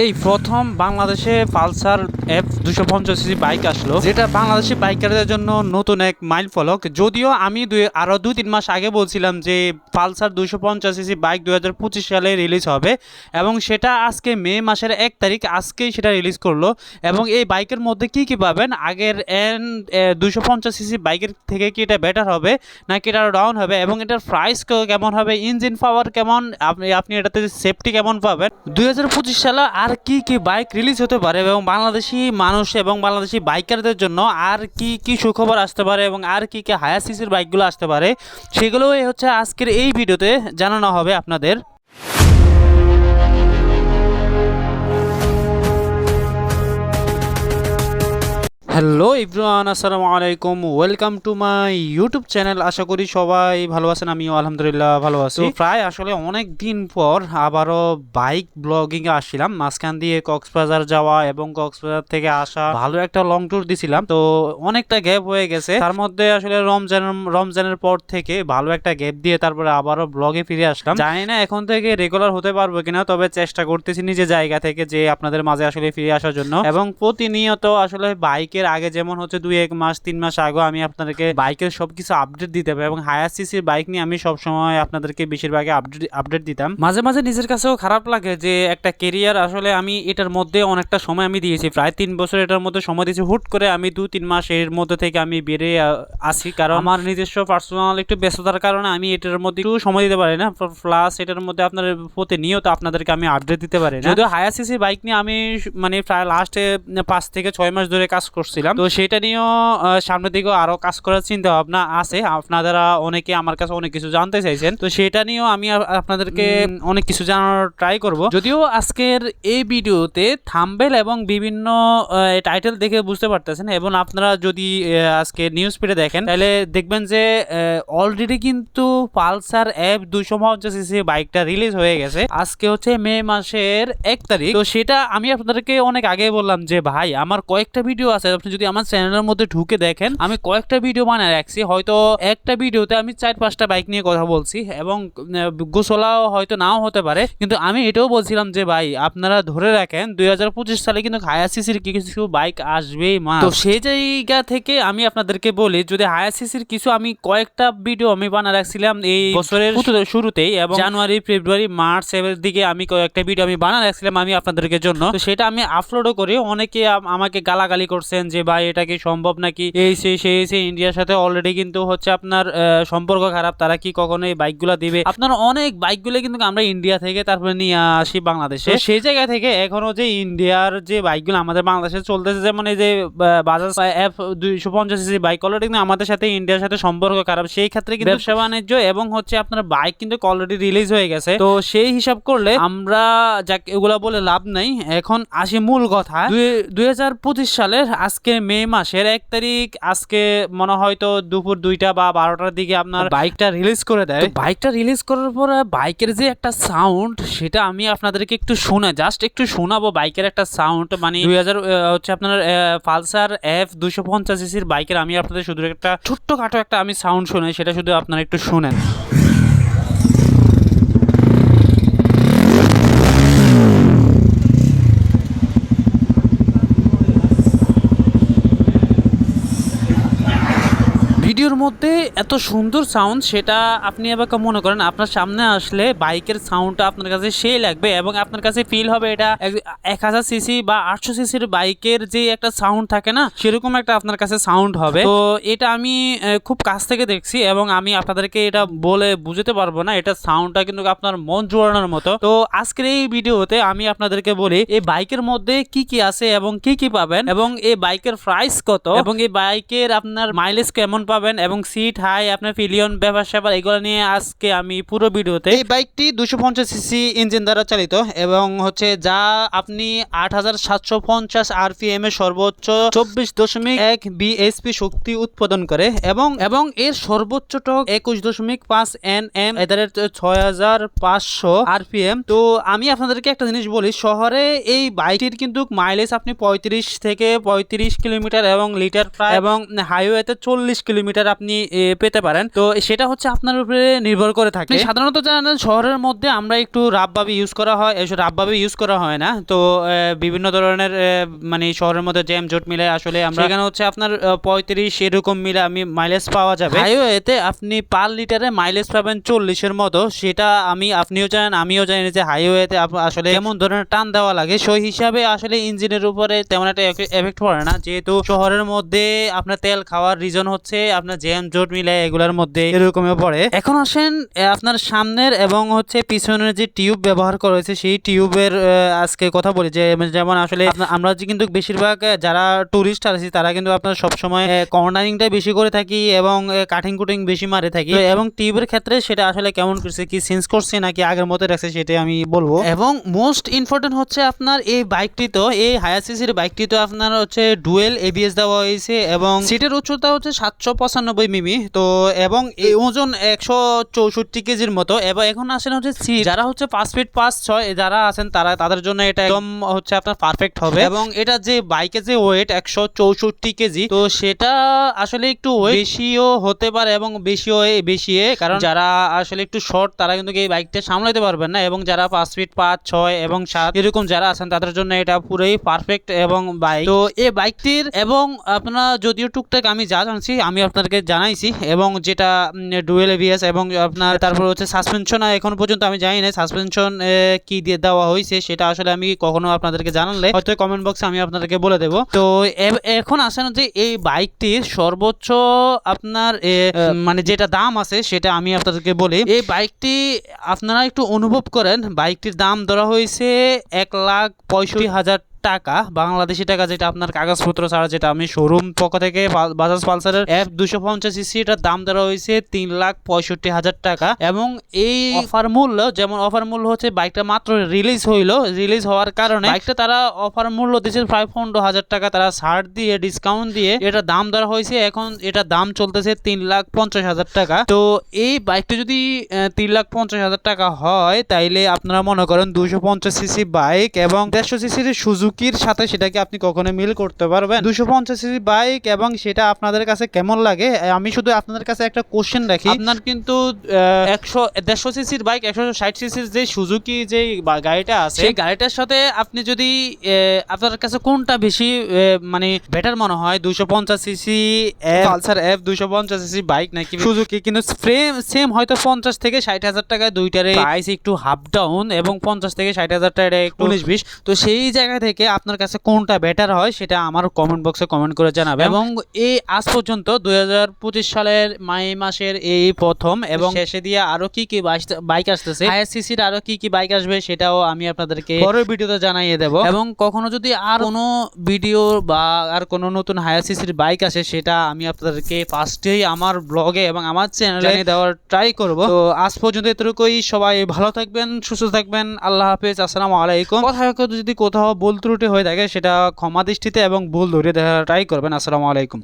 এই প্রথম বাংলাদেশে পালসার এফ দুশো পঞ্চাশ সিসি বাইক আসলো, যেটা বাংলাদেশি বাইকারদের জন্য নতুন এক মাইল ফলক। যদিও আমি দুই আরও দুই তিন মাস আগে বলছিলাম যে পালসার দুশো পঞ্চাশ সিসি বাইক দুই হাজার পঁচিশ সালে রিলিজ হবে, এবং সেটা আজকে মে মাসের এক তারিখ আজকেই সেটা রিলিজ করল। এবং এই বাইকের মধ্যে কি কি পাবেন? আগের এন দুশো পঞ্চাশ সিসি বাইকের থেকে কি এটা বেটার হবে, নাকি এটা ডাউন হবে? এবং এটার প্রাইস কেমন হবে? ইঞ্জিন পাওয়ার কেমন? আপনি আপনি এটাতে সেফটি কেমন পাবেন? দুই হাজার পঁচিশ সালে আর কি কি বাইক রিলিজ হতে পারে এবং বাংলাদেশি মানুষ এবং বাংলাদেশি বাইকারদের জন্য আর কি কি সুখবর আসতে পারে এবং আর কি কি হায়ার সিসির বাইকগুলো আসতে পারে, সেগুলোই হচ্ছে আজকের এই ভিডিওতে জানানো হবে আপনাদের। হ্যালো ইব্রান, আসসালামু আলাইকুম। Welcome to my YouTube channel আশা করি সবাই ভালো আছেন, আমিও আলহামদুলিল্লাহ ভালো আছি। প্রায় আসলে অনেক দিন পর আবারও বাইক ব্লগিং আসছিলাম। মাঝখান দিয়ে কক্সবাজার যাওয়া এবং কক্সবাজার থেকে আসা ভালো একটা লং ট্যুর দিছিলাম। তো অনেকটা গ্যাপ হয়ে গেছে। তার মধ্যে আসলে রমজান, রমজানের পর থেকে ভালো একটা গ্যাপ দিয়ে তারপরে আবারও ব্লগে ফিরে আসলাম। জানি না এখন থেকে রেগুলার হতে পারব কিনা, তবে চেষ্টা করতেছি নিজে জায়গা থেকে যে আপনাদের মাঝে আসলে ফিরে আসার জন্য। এবং প্রতিনিয়ত আসলে বাইকের আগে যেমন হচ্ছে দুই, এক মাস, তিন মাস আগে আমি আপনাদেরকে বাইকের সব কিছু আপডেট দিতে হবে এবং হায়ার সিসির বাইক নিয়ে আমি সবসময় আপনাদেরকে বেশিরভাগই আপডেট আপডেট দিতাম। মাঝে মাঝে নিজের কাছেও খারাপ লাগে যে একটা কেরিয়ার আসলে আমি এটার মধ্যে অনেকটা সময় আমি দিয়েছি। প্রায় তিন বছর এটার মধ্যে সময় দিয়েছি। হুট করে আমি দু, তিন মাস এর মধ্যে থেকে আমি বেড়ে আসি। কারণ আমার নিজস্ব পার্সোনাল একটু ব্যস্ততার কারণে আমি এটার মধ্যে একটু সময় দিতে পারি না। প্লাস এটার মধ্যে আপনার প্রতিনিয়ত আপনাদেরকে আমি আপডেট দিতে পারি না। যদিও হায়ার সিসি বাইক নিয়ে আমি মানে প্রায় লাস্টে পাঁচ থেকে ছয় মাস ধরে কাজ করছিলাম। তো সেটা নিয়েও সামনের দিকেও আরও কাজ করার চিন্তা ভাবনা আছে। আপনারা অনেকে আমার কাছে অনেক কিছু জানতে চাইছেন। তো সেটা নিয়েও আমি আপনাদেরকে অনেক কিছু জানানোর ট্রাই করব। যদিও আজকের এই ভিডিওতে থাম্বেল এবং বিভিন্ন টাইটেল দেখে বুঝতে পারতেছেন এবং আপনারা যদি আজকে নিউজ ফিডে দেখেন তাহলে দেখবেন যে অলরেডি কিন্তু পালসার অ্যাপ দুইশো পঞ্চাশ সিসি বাইকটা রিলিজ হয়ে গেছে। আজকে হচ্ছে মে মাসের এক তারিখ। তো সেটা আমি আপনাদেরকে অনেক আগে বললাম যে ভাই আমার কয়েকটা ভিডিও আছে আপনি যদি আমার চ্যানেলের মধ্যে ঢুকে দেখেন, আমি কয়েকটা ভিডিও বানায় রাখছি। হয়তো একটা ভিডিওতে আমি চার পাঁচটা বাইক নিয়ে কথা বলছি এবং গোসলাও হয়তো নাও হতে পারে। কিন্তু আমি এটাও বলছিলাম যে, ভাই, আপনারা ধরে রাখেন দু হাজার পঁচিশ সালে কিন্তু হায়ার সিসির কিছু বাইক আসবেই মা তো সেই জায়গা থেকে আমি আপনাদেরকে বলি, যদি হায়ার সিসির কিছু আমি কয়েকটা ভিডিও আমি বানা রাখছিলাম এই বছরের শুরুতেই এবং জানুয়ারি ফেব্রুয়ারি মার্চ এর দিকে আমি কয়েকটা ভিডিও আমি বানা রাখছিলাম আমি আপনাদেরকে জন্য। তো সেটা আমি আপলোডও করি। অনেকে আমাকে গালাগালি করছেন যে ভাই এটা কি সম্ভব নাকি? এই সেই সেই সেই ইন্ডিয়ার সাথে অলরেডি কিন্তু হচ্ছে আপনার সম্পর্ক খারাপ। তারা কি কখনো এই বাইকগুলো দিবে? আপনার অনেক বাইকগুলো কিন্তু আমরা ইন্ডিয়া থেকে তারপরে নিয়ে আসি বাংলাদেশে। সেই জায়গা থেকে এখনও যে ইন্ডিয়ার যে বাইকগুলো আমাদের বাংলাদেশে চলতেছে যেমন এই যে বাজাজ এফ দুইশো পঞ্চাশ সিসি বাইক অলরেডি কিন্তু আমাদের সাথে ইন্ডিয়ার সাথে সম্পর্ক খারাপ। সেই ক্ষেত্রে কিন্তু ব্যবসা বাণিজ্য এবং হচ্ছে আপনার বাইক কিন্তু অলরেডি রিলিজ হয়ে গেছে। তো সেই হিসাব করলে আমরা যাক এগুলা বলে লাভ নাই। এখন আসি মূল কথা। দুই হাজার পঁচিশ সালের আজকে মে মাসের এক তারিখ আজকে মনে হয় তো দুপুর দুইটা বা বারোটার দিকে আপনার বাইকটা রিলিজ করে দেয়। বাইকটা রিলিজ করার পরে বাইকের যে একটা সাউন্ড সেটা আমি আপনাদেরকে একটু শোনা জাস্ট একটু শোনাবো বাইকের একটা সাউন্ড মানে দুই হাজার হচ্ছে আপনার পালসার এফ দুশো পঞ্চাশ সিসির বাইকের আমি আপনাদের শুধু একটা ছোট্ট খাটো একটা আমি সাউন্ড শোনাই সেটা শুধু আপনারা একটু শুনেন। মধ্যে এত সুন্দর সাউন্ড সেটা আপনি এবার মনে করেন আপনার সামনে আসলে বাইকের সাউন্ডটা আপনার কাছে সেই লাগবে এবং আপনার কাছে ফিল হবে এটা এক হাজার সিসি বা আটশো সিসির বাইকের যে একটা সাউন্ড থাকে না সেরকম একটা আপনার কাছে সাউন্ড হবে। তো এটা আমি খুব কাছ থেকে দেখছি এবং আমি আপনাদেরকে এটা বলে বুঝতে পারব না এটা সাউন্ডটা কিন্তু আপনার মন জোড়ানোর মতো। তো আজকের এই ভিডিওতে আমি আপনাদেরকে বলি এই বাইকের মধ্যে কি কি আছে এবং কি কি পাবেন এবং এই বাইকের প্রাইস কত এবং এই বাইকের আপনার মাইলেজ কেমন পাবেন এবং সিট হাই আপনার ফিলিয়ন ব্যাপার স্যাপার এগুলো নিয়ে আজকে আমি পুরো ভিডিওতে এই বাইকটি দুশো পঞ্চাশ সিসি ইঞ্জিন দ্বারা চালিত এবং হচ্ছে যা আপনি আট হাজার সাতশো পঞ্চাশ আরপিএম এর সর্বোচ্চ চব্বিশ দশমিক এক বিএসপি শক্তি উৎপাদন করে এবং এবং এর সর্বোচ্চ টক একুশ দশমিক পাঁচ এন এম এদের ছয় হাজার পাঁচশো আরপিএম তো আমি আপনাদেরকে একটা জিনিস বলি শহরে এই বাইকটির কিন্তু মাইলেজ আপনি পঁয়ত্রিশ থেকে পঁয়ত্রিশ কিলোমিটার এবং লিটার প্রায় এবং হাইওয়েতে চল্লিশ কিলোমিটার আপনি আপনি পেতে পারেন। তো সেটা হচ্ছে আপনার উপরে নির্ভর করে থাকে। সাধারণত জানেন শহরের মধ্যে আমরা একটু রাবভাবে ইউজ করা হয় এসব রাবভাবে ইউজ করা হয় না। তো বিভিন্ন ধরনের মানে শহরের মধ্যে জ্যাম জোট মিলে আসলে আমরা এখানে হচ্ছে আপনার পঁয়ত্রিশ এরকম মিলে আমি মাইলেজ পাওয়া যাবে। হাইওয়েতে আপনি পার লিটারে মাইলেজ পাবেন চল্লিশের মতো। সেটা আমি আপনিও জানেন আমিও জানি যে হাইওয়েতে আসলে এমন ধরনের টান দেওয়া লাগে। সেই হিসাবে আসলে ইঞ্জিনের উপরে তেমন একটা এফেক্ট পড়ে না। যেহেতু শহরের মধ্যে আপনার তেল খাওয়ার রিজন হচ্ছে আপনার জ্যাম জোট মিলে এগুলোর মধ্যে এরকমই পড়ে। এখন আসেন আপনার সামনের এবং হচ্ছে পিছনের যে টিউব ব্যবহার করা হয়েছে, সেই টিউবের আজকে কথা বলি যে যেমন আসলে আমরা যে কিন্তু বেশিরভাগ যারা টুরিস্ট আছি, তারা কিন্তু আপনার সবসময় কর্নারিংটা বেশি করে থাকি এবং কাটিং কুটিং বেশি মারে থাকি। এবং টিউবের ক্ষেত্রে সেটা আসলে কেমন করছে, কি চেঞ্জ করছে, নাকি আগের মতো রাখছে সেটা আমি বলব। এবং মোস্ট ইম্পর্টেন্ট হচ্ছে আপনার এই বাইকটি তো, এই হায়ার সিসির বাইকটি তো আপনার হচ্ছে ডুয়েল এবিএস দেওয়া হয়েছে এবং সিটের উচ্চতা হচ্ছে সাতশো পঁচানব্বই মিমি, তো এবং এই ওজন একশো চৌষট্টি কেজির মতো। এবং এখন আসেন হচ্ছে সি যারা হচ্ছে পাঁচ ফিট পাঁচ ছয় যারা আছেন তারা তাদের জন্য এটা একদম হচ্ছে আপনার পারফেক্ট হবে। এবং এটা যে বাইকের যে ওয়েট একশো চৌষট্টি কেজি, তো সেটা আসলে একটু বেশিও হতে পারে এবং বেশিও বেশি কারণ যারা আসলে একটু শর্ট তারা কিন্তু এই বাইকটা সামলাতে পারবেন না। এবং যারা পাঁচ ফিট পাঁচ ছয় এবং সাত, এরকম যারা আছেন তাদের জন্য এটা পুরোই পারফেক্ট এবং বাইক তো এই বাইকটির এবং আপনারা যদিও টুকটাক আমি যা জানছি, আমি আপনাদেরকে জানাইছি এবং যেটা ডুয়েল এভিএস এবং আপনার তারপর হচ্ছে সাসপেনশন এখন পর্যন্ত আমি জানি না সাসপেনশন কি দিয়ে দেওয়া হয়েছে সেটা আসলে আমি কখনো আপনাদেরকে জানালে হয়তো কমেন্ট বক্সে আমি আপনাদেরকে বলে দেবো। তো এখন আসেন যে এই বাইকটির সর্বোচ্চ আপনার মানে যেটা দাম আছে, সেটা আমি আপনাদেরকে বলি। এই বাইকটি আপনারা একটু অনুভব করেন, বাইকটির দাম ধরা হয়েছে এক লাখ পঁয়ষট্টি হাজার টাকা, বাংলাদেশি টাকা যেটা আপনার কাগজপত্র ছাড়া যেটা আমি শোরুম পক্ষ থেকে বাজাজ পালসারের এফ দুশো পঞ্চাশ সিসি এটার দাম ধরা হয়েছে তিন লাখ পঁয়ষট্টি হাজার টাকা এবং এই অফার মূল্য, যেমন অফার মূল্য হচ্ছে বাইকটা মাত্র রিলিজ হইল রিলিজ হওয়ার কারণে বাইকটা তারা অফার মূল্য দিয়েছে প্রায় পনেরো হাজার টাকা, তারা ছাড় দিয়ে ডিসকাউন্ট দিয়ে এটা দাম ধরা হয়েছে। এখন এটা দাম চলতেছে তিন লাখ পঞ্চাশ হাজার টাকা। তো এই বাইকটা যদি তিন লাখ পঞ্চাশ হাজার টাকা হয়, তাইলে আপনারা মনে করেন দুশো পঞ্চাশ সিসি বাইক এবং দেড়শো সিসির সুজুকির সাথে সেটাকে আপনি কখনো মিল করতে পারবেন? দুশো পঞ্চাশ সিসি বাইক এবং সেটা আপনাদের কাছে কেমন লাগে? আমি শুধু আপনাদের কাছে একটা কোশ্চেন রাখি। আপনার কিন্তু একশো দেড়শো সিসির বাইক একশো ষাট সিসির যে সুজুকি যে গাড়িটা আছে সেই গাড়িটার সাথে আপনি যদি আপনার কাছে কোনটা বেশি মানে বেটার মনে হয়? দুশো পঞ্চাশ সিসি পালসার এফ দুশো পঞ্চাশ সিসি বাইক নাকি? সুজুকি কিন্তু ফ্রেম সেম হয়তো পঞ্চাশ থেকে ষাট হাজার টাকায় দুইটারে প্রাইস একটু হাফ ডাউন এবং পঞ্চাশ থেকে ষাট হাজার টাকা একটু উনিশ বিশ। তো সেই জায়গা থেকে আপনার কাছে কোনটা বেটার হয় সেটা আমার কমেন্ট বক্সে কমেন্ট করে জানাবে এবং এই আজ পর্যন্ত দুই হাজার পঁচিশ সালের মে মাসের এই প্রথম এবং শেষে দিয়ে আরও কি কি বাইক আসতেছে আইএসসিসির আরও কি কি বাইক আসবে সেটাও আমি আপনাদেরকে পরের ভিডিওতে জানিয়ে দেব। এবং কখনো যদি আর কোনো ভিডিও বা আর কোনো নতুন হায়ার সিসির বাইক আসে সেটা আমি আপনাদেরকে ফার্স্টেই আমার ব্লগে এবং আমার চ্যানেলে দেওয়ার ট্রাই করব। তো আজ পর্যন্ত এতটুকুই সবাই ভালো থাকবেন সুস্থ থাকবেন আল্লাহ হাফেজ আসসালামু আলাইকুম। কথা যদি কোথাও ভুল ত্রুটি হয়ে থাকে সেটা ক্ষমা দৃষ্টিতে এবং ভুল ধরে দেওয়াটাই করবেন। আসসালামু আলাইকুম।